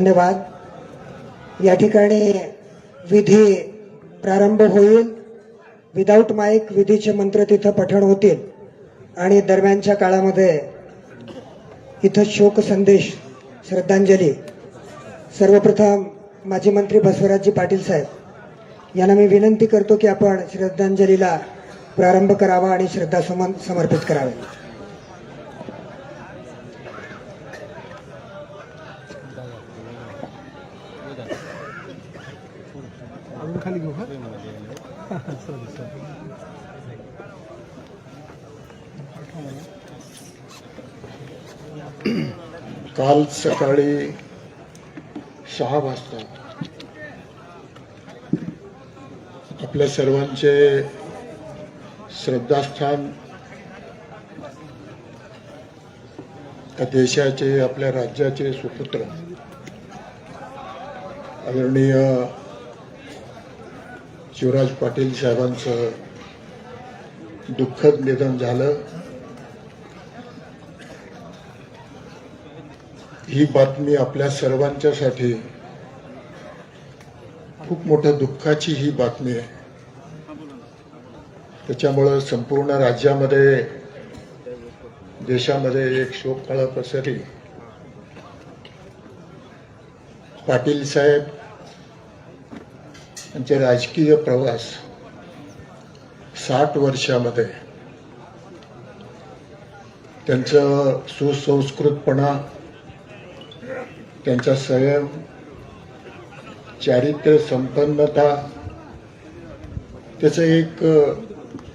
धन्यवाद. या ठिकाणी विधी प्रारंभ होईल. विदाऊट माईक विधीचे मंत्र तिथं पठण होतील. आणि दरम्यानच्या काळामध्ये इथं शोक संदेश श्रद्धांजली. सर्वप्रथम माजी मंत्री बसवराजजी पाटील साहेब यांना मी विनंती करतो की आपण श्रद्धांजलीला प्रारंभ करावा आणि श्रद्धासुमन समर्पित करावे. खाली घेऊ का? सॉरी सॉरी काल सकाळी सहा वाजता आपल्या सर्वांचे श्रद्धास्थान त्या देशाचे आपल्या राज्याचे सुपुत्र आदरणीय शिवराज पाटील साहेबांचं दुःखद निधन झालं. ही बातमी आपल्या सर्वांच्यासाठी खूप मोठ्या दुःखाची ही बातमी आहे. त्याच्यामुळं संपूर्ण राज्यामध्ये देशामध्ये एक शोककळा पसरली पाटील साहेब त्यांचे राजकीय प्रवास साठ वर्षामध्ये. त्यांचं सुसंस्कृतपणा त्यांचा संयम चारित्र्य संपन्नता त्याचं एक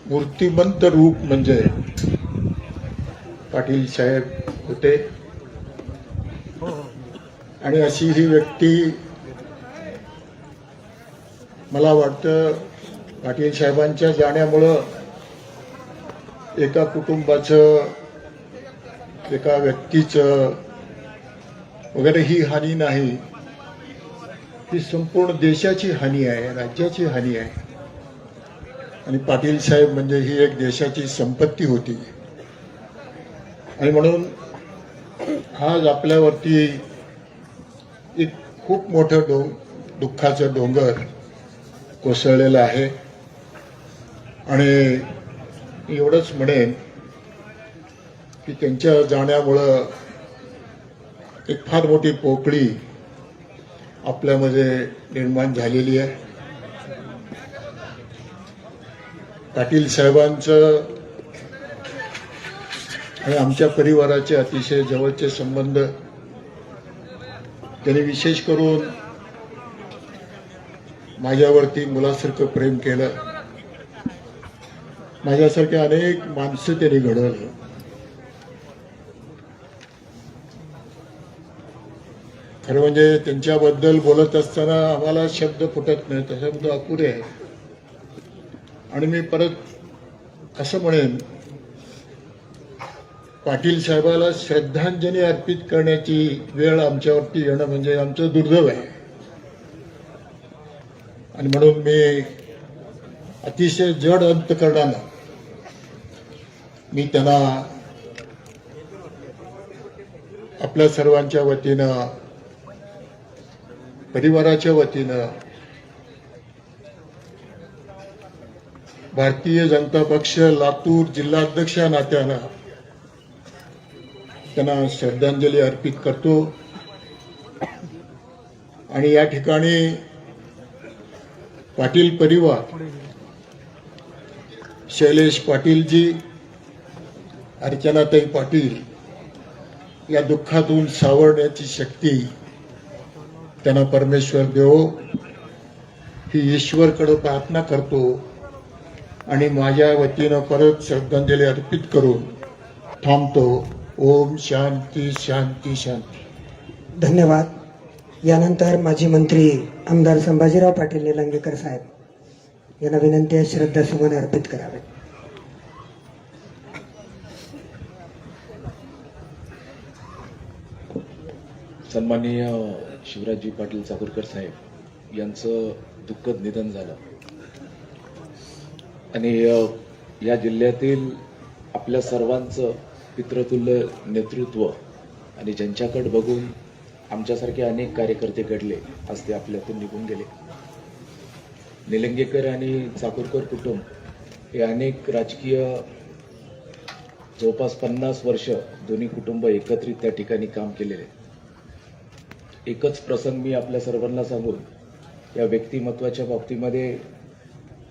मूर्तिमंत रूप म्हणजे पाटील साहेब होते. आणि अशी ही व्यक्ती मला वाटतं पाटील साहेबांच्या जाण्यामुळं एका कुटुंबाचं एका व्यक्तीचं वगैरे ही हानी नाही. ही संपूर्ण देशाची हानी आहे राज्याची हानी आहे. आणि पाटील साहेब म्हणजे ही एक देशाची संपत्ती होती. आणि म्हणून आज आपल्यावरती एक खूप मोठं डों दुःखाचं डोंगर कोसळलेलं आहे. आणि एवढंच म्हणेन की त्यांच्या जाण्यामुळं एक फार मोठी पोकळी आपल्यामध्ये निर्माण झालेली आहे. पाटील साहेबांचं आणि आमच्या परिवाराचे अतिशय जवळचे संबंध त्यांनी विशेष करून माझ्यावरती मुलासारखं प्रेम केलं. माझ्यासारखे अनेक माणसं त्यांनी घडवलं. खरं म्हणजे त्यांच्याबद्दल बोलत असताना आम्हाला शब्द फुटत नाहीत शब्द अपुरे आहे आणि मी परत असं म्हणेन पाटील साहेबाला श्रद्धांजली अर्पित करण्याची वेळ आमच्यावरती येणं म्हणजे आमचं दुर्दैव आहे. आणि म्हणून मी अतिशय जड अंतकरणानं मी त्यांना आपल्या सर्वांच्या वतीनं परिवाराच्या वतीनं भारतीय जनता पक्ष लातूर जिल्हाध्यक्ष नात्यानं त्यांना श्रद्धांजली अर्पित करतो. आणि या ठिकाणी पाटील परिवार. शैलेश पाटीलजी अर्चनाताई पाटील या दुःखातून सावरण्याची शक्ती त्यांना परमेश्वर देवो. ही ईश्वरकडे प्रार्थना करतो आणि माझ्या वतीनं परत श्रद्धांजली अर्पित करून थांबतो. ओम शांती शांती शांती. धन्यवाद. यानंतर माजी मंत्री आमदार संभाजीराव पाटील निलंगेकर साहेब यांना विनंती आहे श्रद्धासुमन अर्पित करावे. सन्माननीय शिवराजजी पाटील चाकूरकर साहेब यांचं दुःखद निधन झालं. आणि या जिल्ह्यातील आपल्या सर्वांचं पित्रतुल्य नेतृत्व आणि ज्यांच्याकडे बघून आमच्यासारखे अनेक कार्यकर्ते घडले आज ते आपल्यातून निघून गेले. निलंगेकर आणि चाकूरकर कुटुंब हे अनेक राजकीय जवळपास पन्नास वर्ष दोन्ही कुटुंब एकत्रित त्या ठिकाणी काम केलेले. एकच प्रसंग मी आपल्या सर्वांना सांगून या व्यक्तिमत्वाच्या बाबतीमध्ये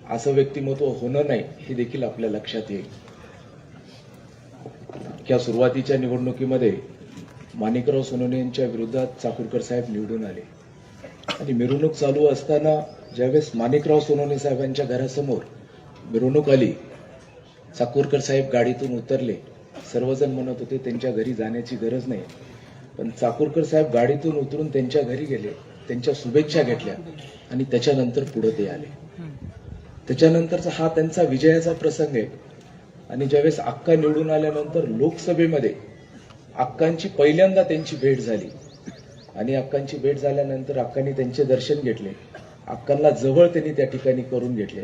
असं व्यक्तिमत्व होणं नाही हे देखील आपल्या लक्षात येईल. या सुरुवातीच्या निवडणुकीमध्ये माणिकराव सोनवणे यांच्या विरोधात चाकूरकर साहेब निवडून आले. आणि मिरवणूक चालू असताना ज्यावेळेस माणिकराव सोनवणे साहेबांच्या घरासमोर मिरवणूक आली चाकूरकर साहेब गाडीतून उतरले. सर्वजण म्हणत होते त्यांच्या घरी जाण्याची गरज नाही. पण चाकूरकर साहेब गाडीतून उतरून त्यांच्या घरी गेले त्यांच्या शुभेच्छा घेतल्या आणि त्याच्यानंतर पुढे ते आले. त्याच्यानंतरचा हा त्यांचा विजयाचा प्रसंग आहे. आणि ज्यावेळेस अक्का निवडून आल्यानंतर लोकसभेमध्ये अक्कांची पहिल्यांदा त्यांची भेट झाली. आणि अक्कांची भेट झाल्यानंतर अक्कांनी त्यांचे दर्शन घेतले. अक्कांना जवळ त्यांनी त्या ठिकाणी करून घेतले.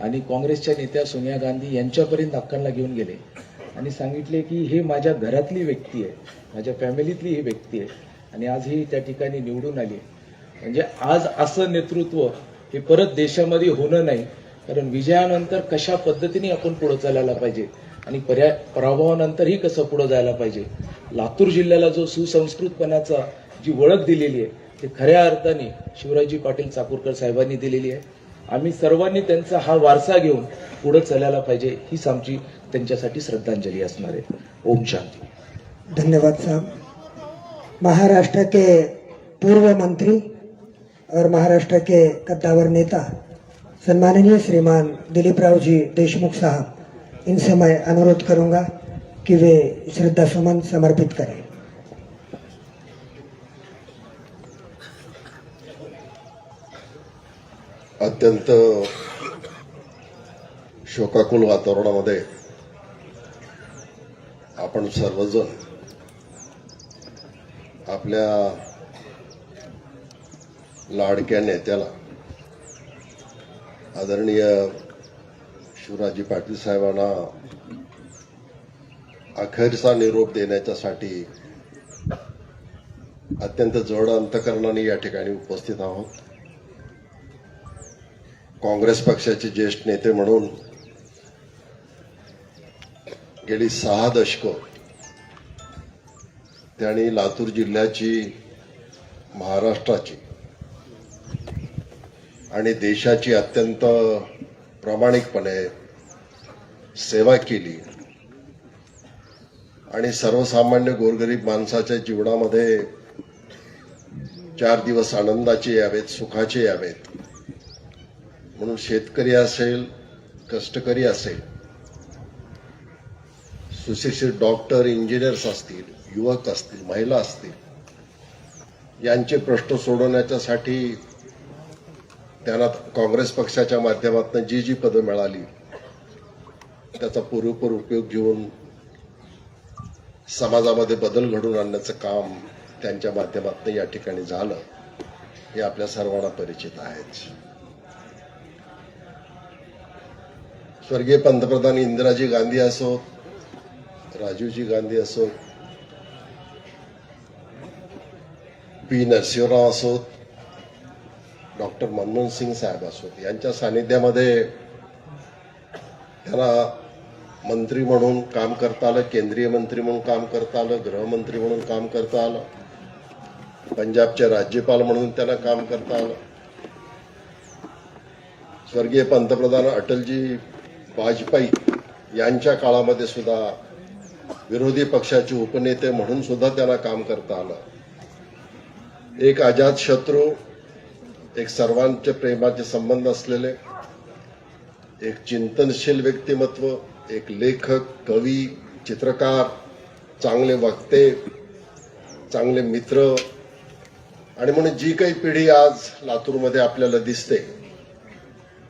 आणि काँग्रेसच्या नेत्या सोनिया गांधी यांच्यापर्यंत अक्कांना घेऊन गेले. आणि सांगितले की हे माझ्या घरातली व्यक्ती आहे. माझ्या फॅमिलीतली ही व्यक्ती आहे. आणि आज ही त्या ठिकाणी निवडून आली म्हणजे आज असं नेतृत्व हे परत देशामध्ये होणं नाही. कारण विजयानंतर कशा पद्धतीने आपण पुढे चालायला पाहिजे? आणि पर्याय पराभवानंतरही कसं पुढे जायला पाहिजे? लातूर जिल्ह्याला जो सुसंस्कृतपणाचा जी ओळख दिलेली आहे ते खऱ्या अर्थाने शिवराजी पाटील चाकूरकर साहेबांनी दिलेली आहे. आम्ही सर्वांनी त्यांचा हा वारसा घेऊन पुढे चालायला पाहिजे हीच आमची त्यांच्यासाठी श्रद्धांजली असणार आहे. ओम शांती. धन्यवाद साहब. महाराष्ट्र के पूर्व मंत्री और महाराष्ट्र के कद्दावर नेता सम्माननीय श्रीमान दिलीप राव जी देशमुख साहब. इनसे मैं अनुरोध करूंगा कि वे श्रद्धा सुमन समर्पित करें। अत्यंत शोकाकुल वातावरणामध्ये आपण सर्वजण आपल्या लाडक्या नेत्याला आदरणीय शिवराजी पाटील साहेबांना अखेरचा निरोप देण्याच्यासाठी अत्यंत जड अंतकरणाने या ठिकाणी उपस्थित आहोत. काँग्रेस पक्षाचे ज्येष्ठ नेते म्हणून गेली सहा दशकं त्यांनी लातूर जिल्ह्याची महाराष्ट्राची आणि देशाची अत्यंत प्रामाणिकपणे सेवा केली. आणि सर्वसामान्य गोरगरीब माणसाच्या जीवनामध्ये चार दिवस आनंदाचे यावेत सुखाचे यावेत. म्हणून शेतकरी असेल कष्टकरी असेल सुशिक्षित डॉक्टर इंजिनियर्स असतील युवक असतील महिला असतील यांचे प्रश्न सोडवण्याच्यासाठी त्यांना काँग्रेस पक्षाच्या माध्यमातून जी जी पदं मिळाली त्याचा पुरेपूर उपयोग घेऊन समाजामध्ये बदल घडवून आणण्याचं काम त्यांच्या माध्यमातून या ठिकाणी झालं हे आपल्या सर्वांना परिचित आहेच स्वर्गीय पंतप्रधान इंदिराजी गांधी असोत राजीवजी गांधी असोत पी नरसिंहराव असोत डॉक्टर मनमोहन सिंग साहेब असोत यांच्या सानिध्यामध्ये त्यांना मंत्री म्हणून काम करता आलं केंद्रीय मंत्री म्हणून काम करता आलं गृहमंत्री म्हणून काम करता आलं पंजाबचे राज्यपाल म्हणून त्यांना काम करता आलं. स्वर्गीय पंतप्रधान अटलजी वाजपेयी यांच्या काळामध्ये सुद्धा विरोधी पक्षाचे उपनेते म्हणून सुद्धा त्यांना काम करता आलं. एक आजाद शत्रू एक सर्वांचे प्रेमाचे संबंध असलेले एक चिंतनशील व्यक्तिमत्व एक लेखक कवी चित्रकार चांगले वक्ते चांगले मित्र. आणि म्हणून जी काही पिढी आज लातूरमध्ये आपल्याला दिसते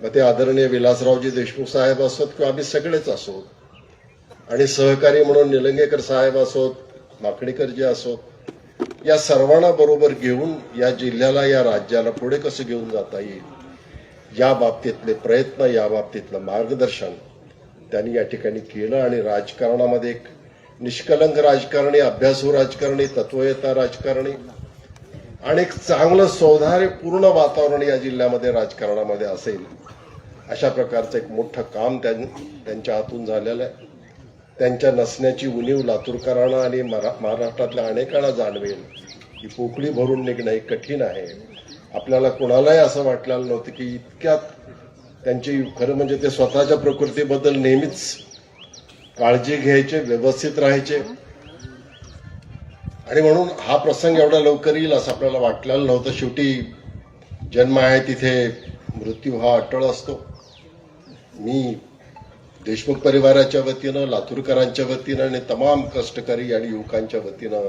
मग ते आदरणीय विलासरावजी देशमुख साहेब असोत किंवा आम्ही सगळेच असोत आणि सहकारी म्हणून निलंगेकर साहेब असोत माकडीकरजी असोत या सर्वांना बरोबर घेऊन या जिल्ह्याला या राज्याला पुढे कसं घेऊन जाता येईल? या बाबतीतले प्रयत्न या बाबतीतलं मार्गदर्शन त्यांनी या ठिकाणी केलं आणि राजकारणामध्ये एक निष्कलंक राजकारणी अभ्यासू राजकारणी तत्वयता राजकारणी आणि एक चांगलं सौधार्यपूर्ण वातावरण या जिल्ह्यामध्ये राजकारणामध्ये असेल अशा प्रकारचं एक मोठं काम त्यां- त्यांच्या हातून झालेलं आहे. त्यांच्या नसण्याची उणीव लातूरकरांना आणि मरा- महाराष्ट्रातल्या अनेकांना जाणवेल ही पोकळी भरून निघणं हे कठीण आहे. आपल्याला कोणालाही असं वाटलेलं नव्हतं की इतक्यात त्यांची खरं म्हणजे ते स्वतःच्या प्रकृतीबद्दल नेहमीच काळजी घ्यायचे व्यवस्थित राहायचे. आणि म्हणून हा प्रसंग एवढा लवकर येईल असं आपल्याला वाटलेलं नव्हतं. शेवटी जन्म आहे तिथे मृत्यू हा अटळ असतो. मी देशमुख परिवाराच्या वतीनं लातूरकरांच्या वतीनं आणि तमाम कष्टकरी आणि युवकांच्या वतीनं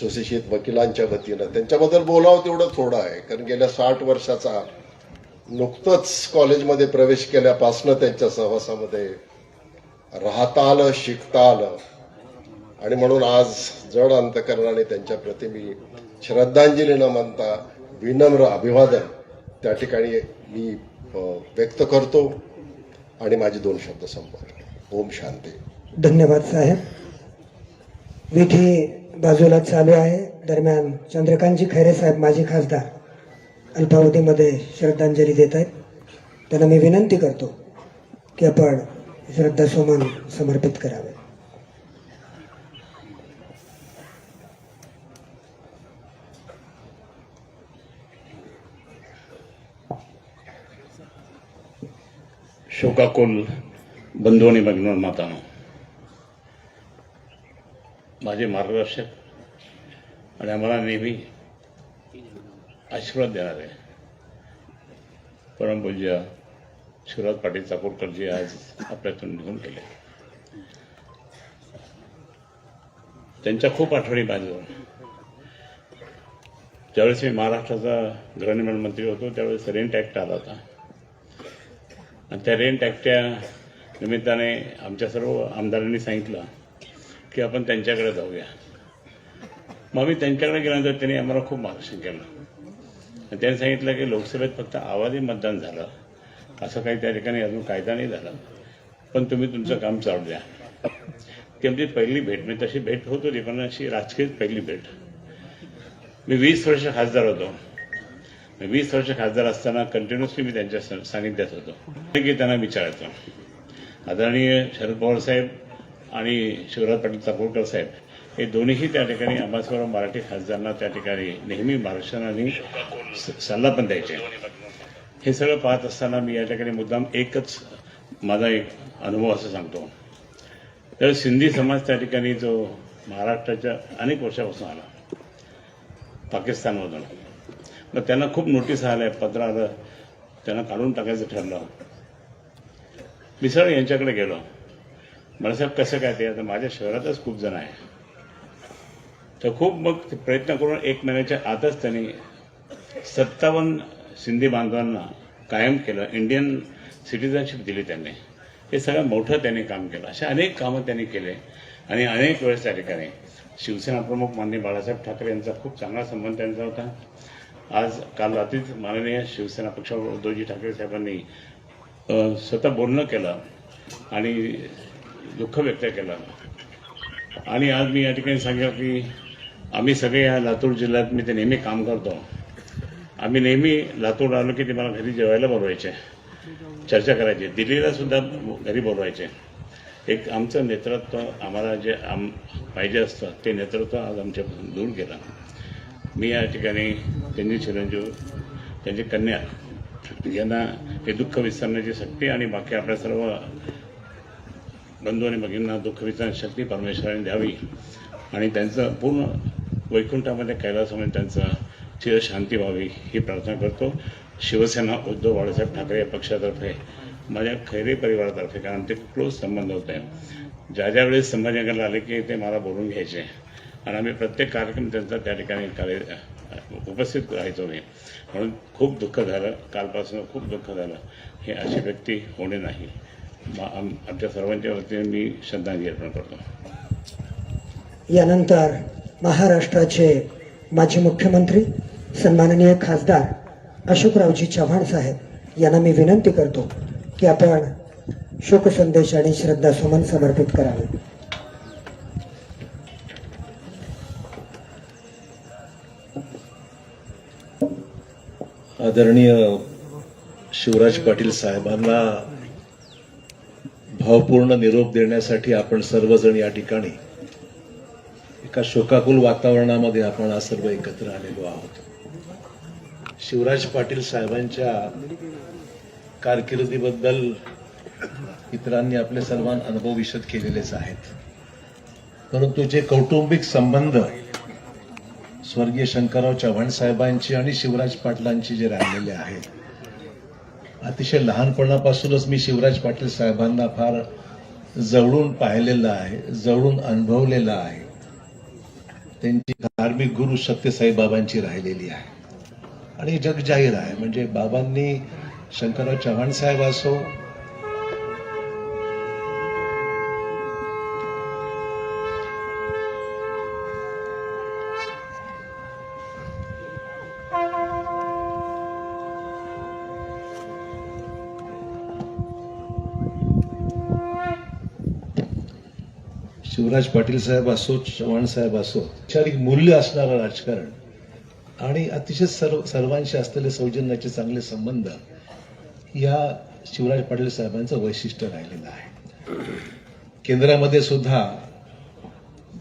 सुशिक्षित वकिलांच्या वतीनं त्यांच्याबद्दल बोलावं तेवढं थोडं आहे. कारण गेल्या साठ वर्षाचा नुकतंच कॉलेजमध्ये प्रवेश केल्यापासनं त्यांच्या सहवासामध्ये राहता आलं शिकता आलं आणि म्हणून आज जड अंतकरणाने त्यांच्या प्रति मी श्रद्धांजली न मानता विनम्र अभिवादन त्या ठिकाणी मी व्यक्त करतो आणि माझे दोन शब्द संपवतो. ओम शांती. धन्यवाद साहेब. विधी बाजूला चालू आहे. दरम्यान चंद्रकांतजी खैरे साहेब माझे खासदार. अल्पावधीमध्ये श्रद्धांजली देत आहेत. त्यांना मी विनंती करतो की आपण श्रद्धासुमन समर्पित करावे. शोकाकुल बंधू आणि भगिनी मातानो माझे मार्गदर्शक आणि आम्हाला नेहमी आशीर्वाद देणार आहे परमपूज्य शिवराज पाटील चाकूरकरजी आज आपल्यातून निघून गेले. त्यांच्या खूप आठवणी माझ्यावर ज्यावेळेस मी महाराष्ट्राचा गृहनिर्माण मंत्री होतो त्यावेळेस रेंट ॲक्ट आला होता. आणि त्या रेंट ॲक्टच्या निमित्ताने आमच्या सर्व आमदारांनी सांगितलं की आपण त्यांच्याकडे जाऊया. मग मी त्यांच्याकडे गेल्यानंतर त्यांनी आम्हाला खूप मार्गदर्शन केलं. त्यांनी सांगितलं की लोकसभेत फक्त आवाजी मतदान झालं. असं काही त्या ठिकाणी अजून कायदा नाही झाला. पण तुम्ही तुमचं काम चालू द्या. ती आमची पहिली भेट म्हणजे तशी भेट होत होती पण अशी राजकीय पहिली भेट. मी वीस वर्ष खासदार होतो. वीस वर्ष खासदार असताना कंटिन्युअसली मी त्यांच्या स- सानिध्यात होतो. की त्यांना विचारायचं. आदरणीय शरद पवार साहेब आणि शिवराज पाटील चाकूरकर साहेब हे दोन्हीही त्या ठिकाणी आम्हासर्व मराठी खासदारांना त्या ठिकाणी नेहमी मार्गदर्शन सल्ला पण द्यायचे. हे सगळं पाहत असताना मी या ठिकाणी मुद्दाम एकच माझा एक अनुभव असं सांगतो. तर सिंधी समाज त्या ठिकाणी जो महाराष्ट्राच्या अनेक वर्षापासून आला पाकिस्तानमधून. मग त्यांना खूप नोटीस आल्या पत्र आलं त्यांना काढून टाकायचं ठरलं. मी यांच्याकडे गेलो. मला साहेब कसं काय ते? आता माझ्या शहरातच खूप जण आहे. तर खूप मग ते प्रयत्न करून एक महिन्याच्या आतच त्यांनी सत्तावन्न सिंधी बांधवांना कायम केलं. इंडियन सिटिझनशिप दिली त्यांनी. हे सगळं मोठं त्यांनी काम केलं. अशा अनेक कामं त्यांनी केले. आणि अनेक वेळेस त्या ठिकाणी शिवसेना प्रमुख माननीय बाळासाहेब ठाकरे यांचा खूप चांगला संबंध त्यांचा होता. आज काल रात्रीच माननीय शिवसेना पक्षावर उद्धवजी ठाकरे साहेबांनी स्वतः बोलणं केलं आणि दुःख व्यक्त केलं. आणि आज मी या ठिकाणी सांगेल की आम्ही सगळे या लातूर जिल्ह्यात मी ते नेहमी काम करतो. आम्ही नेहमी लातूर आलो की ते मला घरी जेवायला बोलवायचे. चर्चा करायची. दिल्लीला सुद्धा घरी बोलवायचे. एक आमचं नेतृत्व आम्हाला जे आम पाहिजे असतं ते नेतृत्व आज आमच्यापासून दूर गेलं मी या ठिकाणी त्यांची चिरंजीव त्यांची कन्या यांना हे दुःख विसरण्याची शक्ती आणि बाकी आपल्या सर्व बंधू आणि भगिनींना दुःख विसरण्याची शक्ती परमेश्वराने द्यावी. आणि त्यांचं पूर्ण वैकुंठामध्ये कैलासामध्ये त्यांचा चिरशांती व्हावी ही प्रार्थना करतो. शिवसेना उद्धव बाळासाहेब ठाकरे या पक्षातर्फे माझ्या खैरे परिवारातर्फे कारण ते क्लोज संबंध होते. ज्या ज्या वेळेस संभाजीनगरला आले की ते मला बोलून घ्यायचे. आणि आम्ही प्रत्येक कार्यक्रम त्यांचा त्या ठिकाणी कार्य उपस्थित राहायचो मी म्हणून खूप दुःख झालं. कालपासून खूप दुःख झालं. हे अशी व्यक्ती होणे नाही. आमच्या सर्वांच्या वतीने मी श्रद्धांजली अर्पण करतो. यानंतर महाराष्ट्राचे माजी मुख्यमंत्री सन्माननीय खासदार अशोकरावजी चव्हाण साहेब यांना मी विनंती करतो की आपण शोकसंदेश आणि श्रद्धासुमन समर्पित करावे. आदरणीय शिवराज पाटील साहेबांना भावपूर्ण निरोप देण्यासाठी आपण सर्वजण या ठिकाणी एका शोकाकुल वातावरणामध्ये आपण आज सर्व एकत्र आलेलो आहोत. शिवराज पाटील साहेबांच्या कारकिर्दीबद्दल इतरांनी आपले सर्वांना अनुभव विशद केलेलेच आहेत. परंतु जे कौटुंबिक संबंध स्वर्गीय शंकरराव चव्हाण साहेबांची आणि शिवराज पाटलांची जे राहिलेले आहेत अतिशय लहानपणापासूनच मी शिवराज पाटील साहेबांना फार जवळून पाहिलेलं आहे जवळून अनुभवलेलं आहे. त्यांची धार्मिक गुरु सत्यसाई बाबांची राहिलेली आहे. आणि जगजाहीर आहे. म्हणजे बाबांनी शंकरराव चव्हाण साहेब असो शिवराज पाटील साहेब असो चव्हाण साहेब असो वैचारिक मूल्य असणारं राजकारण आणि अतिशय सर्व सर्वांशी असलेले सौजन्याचे चांगले संबंध या शिवराज पाटील साहेबांचं वैशिष्ट्य राहिलेलं आहे. केंद्रामध्ये सुद्धा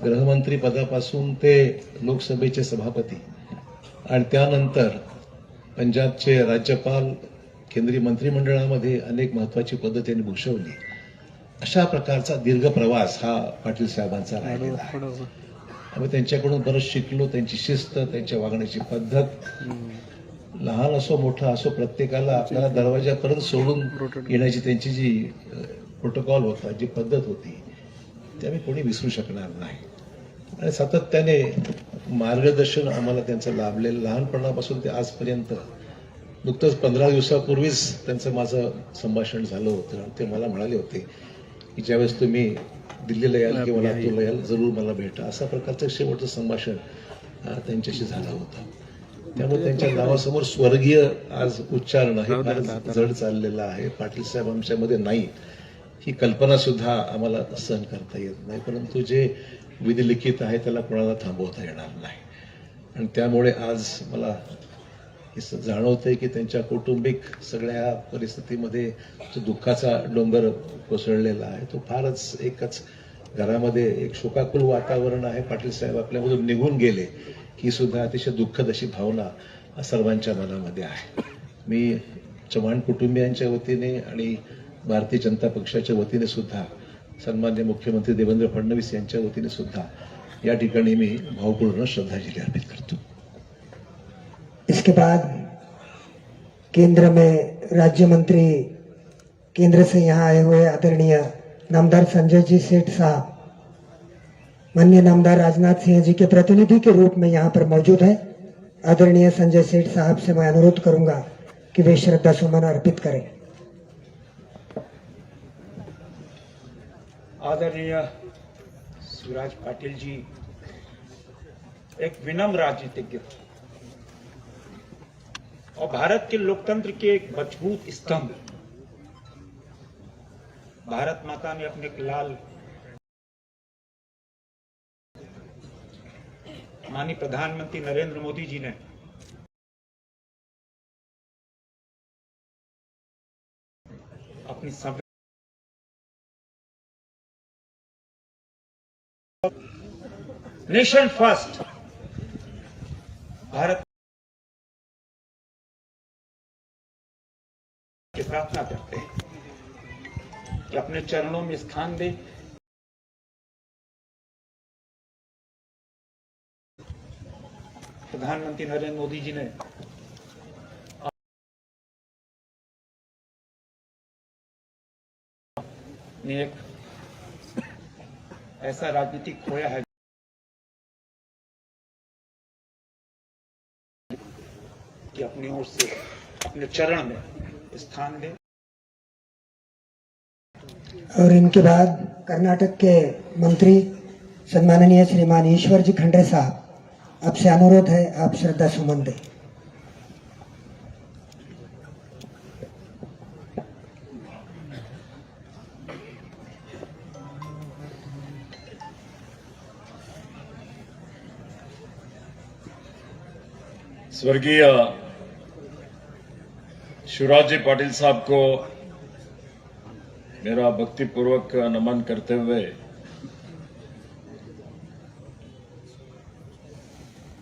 गृहमंत्री पदापासून ते लोकसभेचे सभापती आणि त्यानंतर पंजाबचे राज्यपाल केंद्रीय मंत्रिमंडळामध्ये अनेक महत्वाची पदं त्यांनी भूषवली. अशा प्रकारचा दीर्घ प्रवास हा पाटील साहेबांचा राहिलेला आहे. आम्ही त्यांच्याकडून बरंच शिकलो त्यांची शिस्त त्यांच्या वागण्याची पद्धत. लहान असो मोठा असो प्रत्येकाला आपल्याला दरवाजापर्यंत सोडून येण्याची त्यांची जी प्रोटोकॉल होता जी पद्धत होती ती आम्ही कोणी विसरू शकणार नाही. आणि सातत्याने मार्गदर्शन आम्हाला त्यांचं लाभलेलं लहानपणापासून ते आजपर्यंत नुकतंच पंधरा दिवसापूर्वीच त्यांचं माझं संभाषण झालं होतं आणि ते मला म्हणाले होते की ज्यावेळेस तुम्ही दिल्लीला याल किंवा लातूरला याल जरूर मला भेटा. अशा प्रकारचं शेवटचं संभाषण त्यांच्याशी झालं होतं. त्यामुळे त्यांच्या नावासमोर स्वर्गीय आज उच्चारण हे फार जड चाललेलं आहे. पाटील साहेब आमच्यामध्ये नाही. ही कल्पना सुद्धा आम्हाला सहन करता येत नाही. परंतु जे विधी लिखित आहे त्याला कोणाला थांबवता येणार नाही. आणि त्यामुळे आज मला हे जाणवतंय की त्यांच्या कौटुंबिक सगळ्या परिस्थितीमध्ये जो दुःखाचा डोंगर कोसळलेला आहे. तो फारच एकच घरामध्ये एक शोकाकुल वातावरण आहे. पाटील साहेब आपल्यामधून निघून गेले ही सुद्धा अतिशय दुःखद अशी भावना सर्वांच्या मनामध्ये आहे. मी चव्हाण कुटुंबियांच्या वतीने आणि भारतीय जनता पक्षाच्या वतीने सुद्धा सन्मान्य मुख्यमंत्री देवेंद्र फडणवीस यांच्या वतीने सुद्धा या ठिकाणी मी भावपूर्ण श्रद्धांजली अर्पित करतो. इसके बाद केंद्र में राज्य मंत्री केंद्र से यहाँ आए हुए आदरणीय नामदार संजय जी सेठ साहब, माननीय नामदार राजनाथ सिंह जी के प्रतिनिधि के रूप में यहाँ पर मौजूद है। आदरणीय संजय सेठ साहब से मैं अनुरोध करूँगा कि वे श्रद्धा सुमन अर्पित करें। आदरणीय शिवराज पाटिल जी, एक विनम्र राजनीतिज्ञ। और भारत के लोकतंत्र के एक मज़बूत स्तंभ। भारत माता ने अपने लाल माननीय प्रधानमंत्री नरेंद्र मोदी जी ने अपनी नेशन फ़र्स्ट भारत की प्रार्थना करते हैं। कि अपने चरणों में स्थान दे। प्रधानमंत्री नरेंद्र मोदी जी ने एक ऐसा राजनीतिक खोया है। कि अपनी ओर से, अपने चरण में स्थान दे और इनके बाद कर्नाटक के मंत्री सम्माननीय श्रीमान ईश्वर जी खंडे साहब आपसे अनुरोध है आप श्रद्धा सुमन दें। स्वर्गीय शिवराज जी पाटिल साहब को मेरा भक्तिपूर्वक नमन करते हुए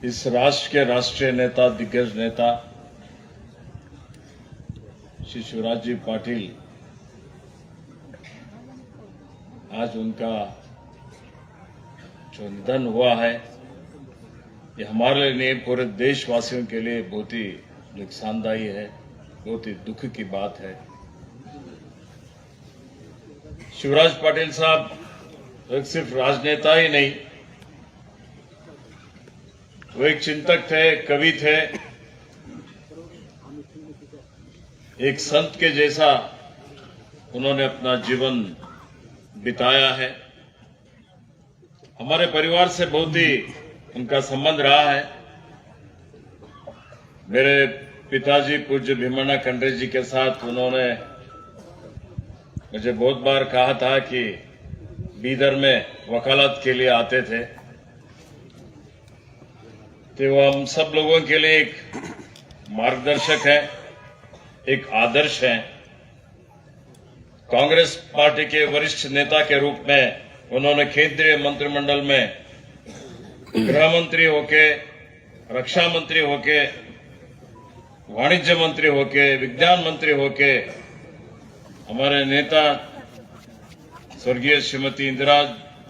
इस राष्ट्र के राष्ट्रीय नेता, दिग्गज नेता, श्री शिवराज जी पाटिल, आज उनका जो निधन हुआ है। ये हमारे लिए पूरे देशवासियों के लिए बहुत ही नुकसानदायी है। बहुत ही दुख की बात है। शिवराज पाटिल साहब एक सिर्फ़ राजनेता ही नहीं, वो एक चिंतक थे, कवि थे, एक संत के जैसा उन्होंने अपना जीवन बिताया है। हमारे परिवार से बहुत ही उनका संबंध रहा है। मेरे पिताजी पूज्य भीमण्णा खंडे जी के साथ उन्होंने मुझे बहुत बार कहा था कि बीदर में वकालत के लिए आते थे। तो वो हम सब लोगों के लिए एक मार्गदर्शक है, एक आदर्श है। कांग्रेस पार्टी के वरिष्ठ नेता के रूप में उन्होंने केंद्रीय मंत्रिमंडल में गृह मंत्री होके, रक्षा मंत्री होके वाणिज्य मंत्री होके, विज्ञान मंत्री होके, हमारे नेता स्वर्गीय श्रीमती इंदिरा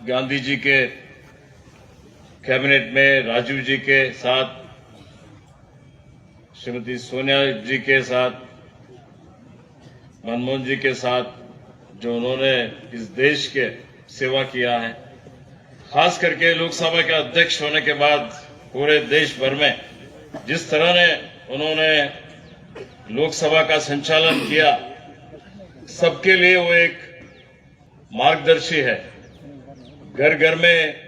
गांधी जी के कैबिनेट में, राजीव जी के साथ, श्रीमती सोनिया जी के साथ, मनमोहन जी के साथ, जो उन्होंने इस देश के सेवा किया है। खास करके लोकसभा के अध्यक्ष होने के बाद पूरे देश भर में जिस तरह ने उन्होंने लोकसभा का संचालन किया। सबके लिए वो एक मार्गदर्शी है। घर घर में